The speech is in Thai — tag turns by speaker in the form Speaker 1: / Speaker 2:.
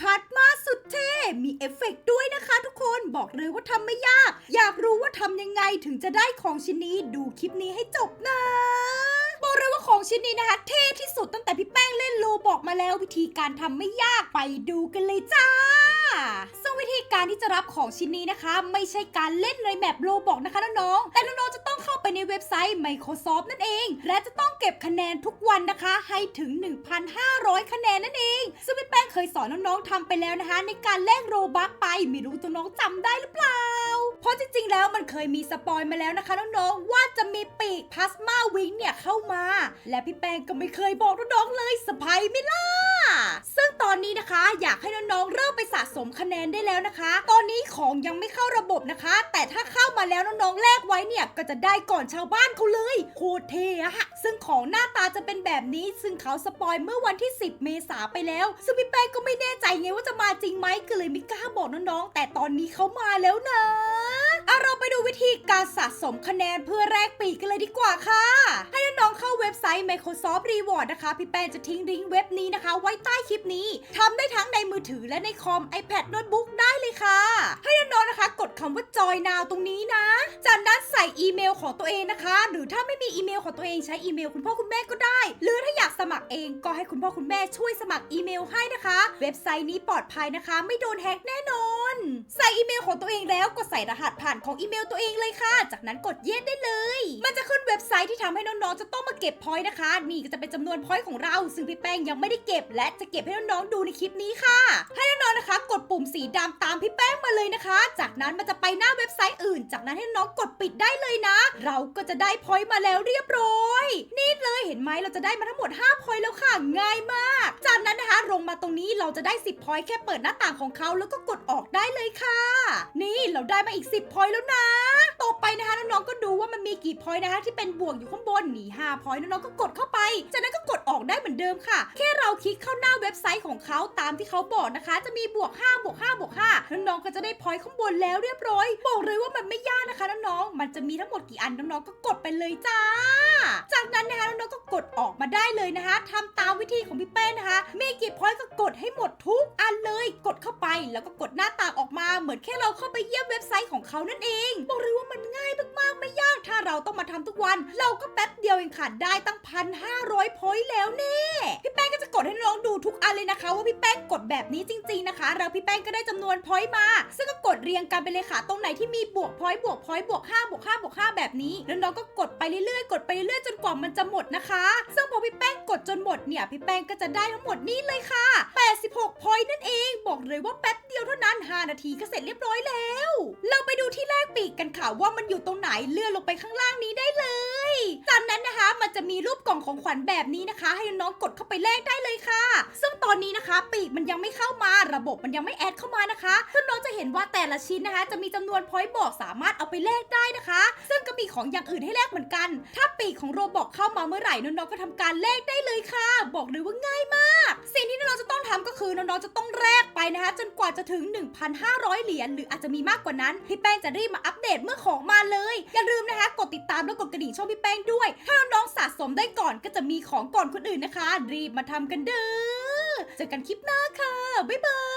Speaker 1: พัดมาสุดเท่ มีเอฟเฟกต์ด้วยนะคะทุกคนบอกเลยว่าทำไม่ยาก อยากรู้ว่าทำยังไงถึงจะได้ของชิ้นนี้ดูคลิปนี้ให้จบนะบอกเลยว่าของชิ้นนี้นะคะ เท่ที่สุดตั้งแต่พี่แป้งเล่นโลบอกมาแล้ววิธีการทำไม่ยากไปดูกันเลยจ้า ซึ่งวิธีการที่จะรับของชิ้นนี้นะคะ ไม่ใช่การเล่นในแมปโลบอกนะคะน้องๆแต่น้องๆจะต้อง เข้าไปในเว็บไซต์ Microsoft นั่นเอง และจะต้องเก็บคะแนนทุกวันนะคะ ให้ถึง 1,500 คะแนนนั่นเอง ซึ่งพี่แป้งเคยสอนน้องๆทำไปแล้วนะคะ ในการแลกโรบัคไปไม่รู้ตัวน้องจำได้หรือเปล่า เพราะจริงๆแล้วมันเคยมีสปอยมาแล้วนะคะน้องๆว่าจะมีปีกพลาสมาวิงเนี่ยเข้ามา และพี่แป้งก็ไม่เคยบอกน้องๆเลยสปายไม่ล่ะ นะคะ อยากให้น้องๆเริ่มไปสะสมคะแนนได้แล้วนะคะ ตอนนี้ของยังไม่เข้าระบบนะคะ แต่ถ้าเข้ามาแล้วน้องๆแลกไว้เนี่ยก็จะได้ก่อนชาวบ้านเขาเลยโคตรเท่อะค่ะซึ่งของหน้าตาจะเป็นแบบนี้ ซึ่งเขาสปอยเมื่อวันที่ 10 เมษาไปแล้วซึ่งพี่แป้งก็ไม่แน่ใจไงว่าจะมาจริงไหมก็เลยไม่กล้าบอกน้องๆแต่ตอนนี้เขามาแล้วนะเอาเราไปดูวิธี การสะสมคะแนนเพื่อแลกปีกกันเลยดีกว่าค่ะ ให้น้องๆเข้าเว็บไซต์ Microsoft Reward นะคะ พี่แป้งจะทิ้งลิงก์เว็บนี้นะคะ ไว้ใต้คลิปนี้ทำได้ทั้งในมือถือและในคอม iPad โน้ตบุ๊กได้เลยค่ะ ให้น้องๆนะคะ กดคำว่า Join Now ตรงนี้นะจากนั้นใส่อีเมลของตัวเองนะคะ หรือถ้าไม่มีอีเมลของตัวเองใช้อีเมลคุณพ่อคุณแม่ก็ได้ หรือถ้าอยากสมัครเองก็ให้คุณพ่อคุณแม่ช่วยสมัครอีเมลให้นะคะ เว็บไซต์นี้ปลอดภัยนะคะ ไม่โดนแฮ็กแน่นอน ลของตัวเองแล้วก็ใส่รหัสผ่านของอีเมลตัวเองเลยค่ะ จากนั้นกดเย็นได้เลย มันจะขึ้นเว็บไซต์ที่ทำให้น้องๆจะต้องมาเก็บพอยต์นะคะ นี่ก็จะเป็นจำนวนพอยต์ของเรา ซึ่งพี่แป้งยังไม่ได้เก็บ และจะเก็บให้น้องๆดูในคลิปนี้ค่ะ ให้น้องๆนะคะ กดปุ่มสีดำตามพี่แป้งมาเลยนะคะ จากนั้นมันจะไปหน้าเว็บไซต์อื่น จากนั้นให้น้องกดปิดได้เลยนะ เราก็จะได้พอยต์มาแล้วเรียบร้อย นี่เลยเห็นไหมเราจะได้มาทั้งหมด5พอยต์แล้วค่ะ ง่ายมาก จากนั้นนะคะลงมาตรงนี้เราจะได้ 10พอยต์แค่เปิดหน้าต่างของเขาแล้วก็กดออกได้เลยค่ะ นี่เราได้มาอีก 10พอยต์แล้วนะต่อไปนะคะน้องๆก็ดูว่ามันมีกี่พอยต์นะคะที่เป็นบวกอยู่ข้างบนนี่5พอยต์น้องๆก็กดเข้าไป จากนั้นก็กดออกได้เหมือนเดิมค่ะ แค่เราคลิกเข้าหน้าเว็บไซต์ของเขาตามที่เขาบอกนะคะ จะมีบวก5บวก5บวก5น้องๆก็จะได้พอยต์ข้างบนแล้วเรียบร้อย บอกเลยว่ามันไม่ยากนะคะน้องๆมันจะมีทั้งหมดกี่อันน้องๆก็กดไปเลยจ้า จากนั้นนะคะน้องๆก็กดออกมาได้เลยนะคะทำตามวิธีของพี่แป้นะคะมีกี่พอยต์ก็กดให้หมดทุกอันเลยกดเข้าไปแล้วก็กดหน้าต่างออกมาเหมือนแค่เราเข้าไปเยี่ยมเว็บไซต์ของเขานั่นเองบอกเลยว่ามันง่ายมากๆไม่ยากถ้าเราต้องมาทำทุกวัน เราก็แป๊บเดียวเองค่ะได้ตั้งพันห้าร้อยพอยต์แล้วเน่พี่แป้งก็จะกดให้น้องดูทุกอันเลยนะคะ ว่าพี่แป้งกดแบบนี้จริง ๆนะคะแล้วพี่แป้งก็ได้จำนวนพอยต์มา ซึ่งก็กดเรียงกันไปเลยค่ะ ตรงไหนที่มีบวกพอยต์บวกพอยต์บวก5บวก5บวก5แบบนี้แล้วน้องก็กดไปเรื่อยๆ กดไปเรื่อยๆจนกว่ามันจะหมดนะคะ ซึ่งพอพี่แป้งกดจนหมดเนี่ยพี่แป้งก็จะได้ทั้งหมดนี่เลยค่ะ 86 พอยต์นั่นเอง บอกเลยว่าแป๊บเดียวเท่านั้น 5 นาทีก็เสร็จเรียบร้อยแล้ว เราไปดูที่แรกปีกกันค่ะว่ามันอยู่ตรงไหนเลื่อนลงไปข้างล่างนี้ได้เลยจากนั้นนะคะมันจะมีรูปกล่องของขวัญแบบนี้นะคะ ให้น้องกดเข้าไปแลกได้เลยค่ะ ระบบมันยังไม่แอดเข้ามานะคะ ซึ่งน้องจะเห็นว่าแต่ละชิ้นนะคะ จะมีจำนวนพอยต์บอกสามารถเอาไปแลกได้นะคะ ซึ่งก็มีของอย่างอื่นให้แลกเหมือนกัน ถ้าปีกของโรบอกเข้ามาเมื่อไหร่น้องๆก็ทำการแลกได้เลยค่ะ บอกเลยว่าง่ายมาก สิ่งที่น้องๆจะต้องทำก็คือน้องๆจะต้องแลกไปนะคะ จนกว่าจะถึง 1,500 เหรียญหรืออาจจะมีมากกว่านั้นพี่แป้งจะรีบมาอัปเดตเมื่อของมาเลยอย่าลืมนะคะ กดติดตามและกดกระดิ่งช่องพี่แป้งด้วย ถ้าน้องๆสะสมได้ก่อนก็จะมีของก่อนคนอื่นนะคะ รีบมาทำกันเด้อเจอกันคลิปหน้าค่ะบ๊ายบาย